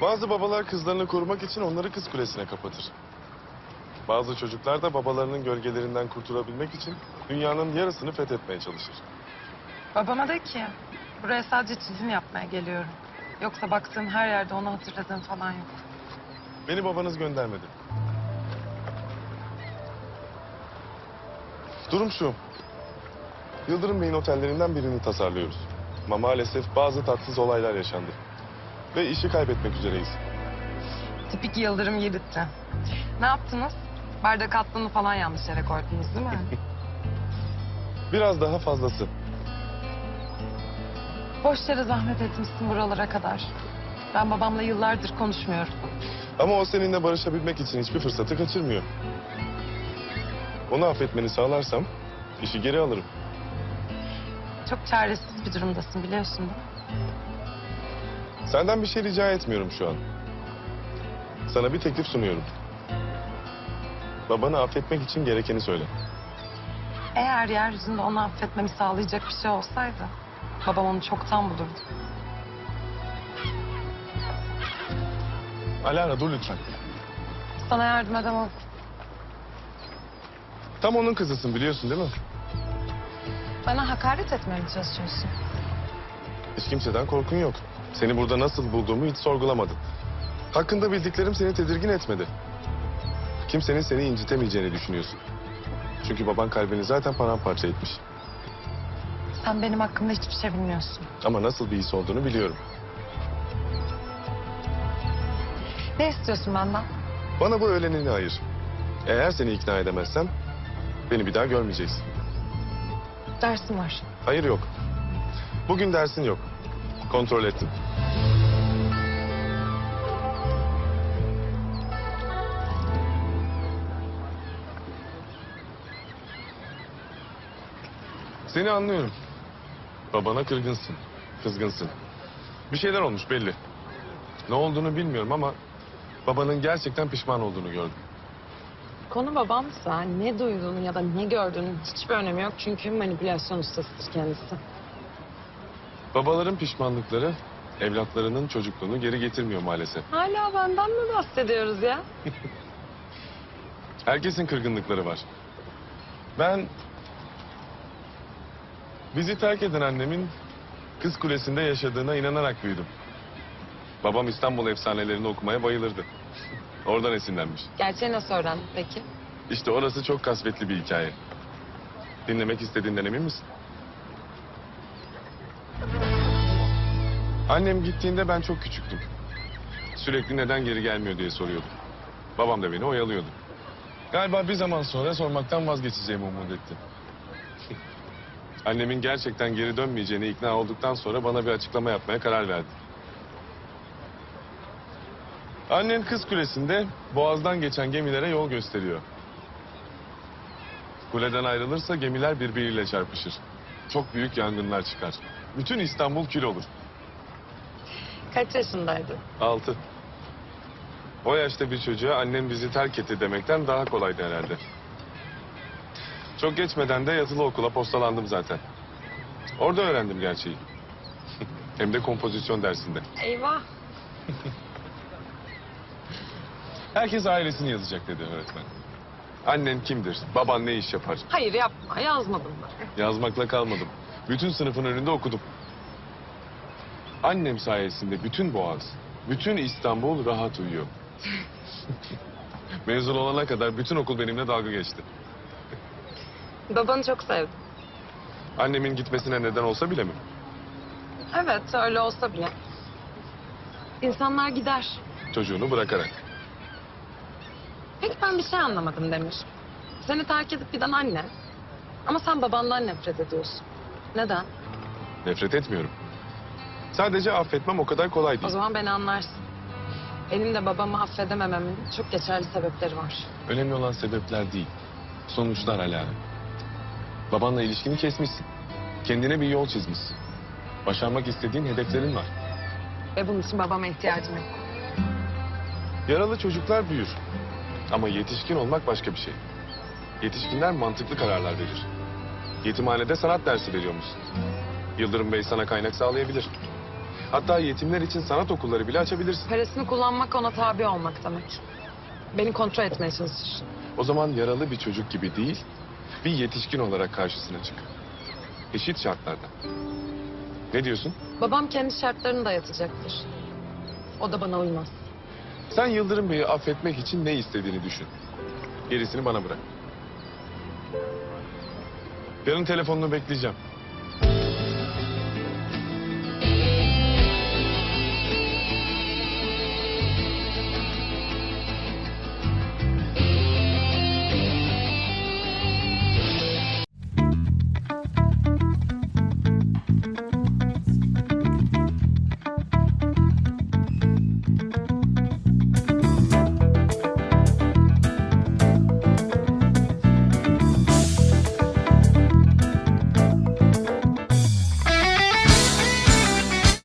Bazı babalar kızlarını korumak için onları kız kulesine kapatır. Bazı çocuklar da babalarının gölgelerinden kurtulabilmek için dünyanın yarısını fethetmeye çalışır. Babama de ki buraya sadece çizim yapmaya geliyorum. Yoksa baktığım her yerde onu hatırladığım falan yok. Beni babanız göndermedi. Durum şu. Yıldırım Bey'in otellerinden birini tasarlıyoruz. Ama maalesef bazı tatsız olaylar yaşandı. Ve işi kaybetmek üzereyiz. Tipik Yıldırım Yiğit'ti. Ne yaptınız? Bardak atlını falan yanlış yere koydunuz değil mi? Biraz daha fazlası. Boş yere zahmet etmişsin buralara kadar. Ben babamla yıllardır konuşmuyorum. Ama o seninle barışabilmek için hiçbir fırsatı kaçırmıyor. Onu affetmeni sağlarsam işi geri alırım. Çok çaresiz bir durumdasın biliyorsun değil mi? Senden bir şey rica etmiyorum şu an. Sana bir teklif sunuyorum. Babanı affetmek için gerekeni söyle. Eğer yeryüzünde onu affetmemi sağlayacak bir şey olsaydı... ...babam onu çoktan bulurdu. Alara dur lütfen. Sana yardım edemem. Tam onun kızısın biliyorsun değil mi? Bana hakaret etmeye mi çalışıyorsun? Hiç kimseden korkun yok. Seni burada nasıl bulduğumu hiç sorgulamadın. Hakkında bildiklerim seni tedirgin etmedi. Kimsenin seni incitemeyeceğini düşünüyorsun. Çünkü baban kalbini zaten paramparça etmiş. Sen benim hakkımda hiçbir şey bilmiyorsun. Ama nasıl bir his olduğunu biliyorum. Ne istiyorsun benden? Bana bu öğlenini ayır. Eğer seni ikna edemezsem beni bir daha görmeyeceksin. Dersim var. Hayır yok. Bugün dersin yok. Kontrol ettim. Seni anlıyorum. Babana kırgınsın, kızgınsın. Bir şeyler olmuş belli. Ne olduğunu bilmiyorum ama babanın gerçekten pişman olduğunu gördüm. Konu babamsa ne duyduğunu ya da ne gördüğünün hiçbir önemi yok. Çünkü manipülasyon ustasıdır kendisi. Babaların pişmanlıkları evlatlarının çocukluğunu geri getirmiyor maalesef. Hala benden mi bahsediyoruz ya? Herkesin kırgınlıkları var. Ben bizi terk eden annemin kız kulesinde yaşadığına inanarak büyüdüm. Babam İstanbul efsanelerini okumaya bayılırdı. Oradan esinlenmiş. Gerçeği nasıl öğrendin peki? İşte orası çok kasvetli bir hikaye. Dinlemek istediğinden emin misin? Annem gittiğinde ben çok küçüktüm. Sürekli neden geri gelmiyor diye soruyordu. Babam da beni oyalıyordu. Galiba bir zaman sonra sormaktan vazgeçeceğimi umut etti. Annemin gerçekten geri dönmeyeceğine ikna olduktan sonra bana bir açıklama yapmaya karar verdi. Annen kız kulesinde boğazdan geçen gemilere yol gösteriyor. Kuleden ayrılırsa gemiler birbiriyle çarpışır. Çok büyük yangınlar çıkar. Bütün İstanbul kül olur. Kaç yaşındaydın? Altı. O yaşta bir çocuğa annem bizi terk etti demekten daha kolaydı herhalde. Çok geçmeden de yatılı okula postalandım zaten. Orada öğrendim gerçeği. Hem de kompozisyon dersinde. Eyvah. Herkes ailesini yazacak dedi öğretmen. Annen kimdir? Baban ne iş yapar? Hayır yapma yazmadım ben. Yazmakla kalmadım. Bütün sınıfın önünde okudum. Annem sayesinde bütün Boğaz, bütün İstanbul rahat uyuyor. Mezun olana kadar bütün okul benimle dalga geçti. Babanı çok sevdim. Annemin gitmesine neden olsa bile mi? Evet öyle olsa bile. İnsanlar gider. Çocuğunu bırakarak. Peki ben bir şey anlamadım Demir. Seni terk edip giden anne. Ama sen babandan nefret ediyorsun. Neden? Nefret etmiyorum. Sadece affetmem o kadar kolay O değil. zaman beni anlarsın. Benim de babamı affedemememin çok geçerli sebepleri var. Önemli olan sebepler değil. Sonuçlar Alara. Babanla ilişkini kesmişsin. Kendine bir yol çizmişsin. Başarmak istediğin hedeflerin var. Ve bunun için babama ihtiyacım yok. Yaralı çocuklar büyür. Ama yetişkin olmak başka bir şey. Yetişkinler mantıklı kararlar verir. Yetimhanede sanat dersi veriyormuşsun. Yıldırım Bey sana kaynak sağlayabilir. Hatta yetimler için sanat okulları bile açabilirsin. Parasını kullanmak ona tabi olmak demek. Beni kontrol etmeye çalışır. O zaman yaralı bir çocuk gibi değil, bir yetişkin olarak karşısına çık. Eşit şartlarda. Ne diyorsun? Babam kendi şartlarını dayatacaktır. O da bana uymaz. Sen Yıldırım Bey'i affetmek için ne istediğini düşün. Gerisini bana bırak. Yarın telefonunu bekleyeceğim.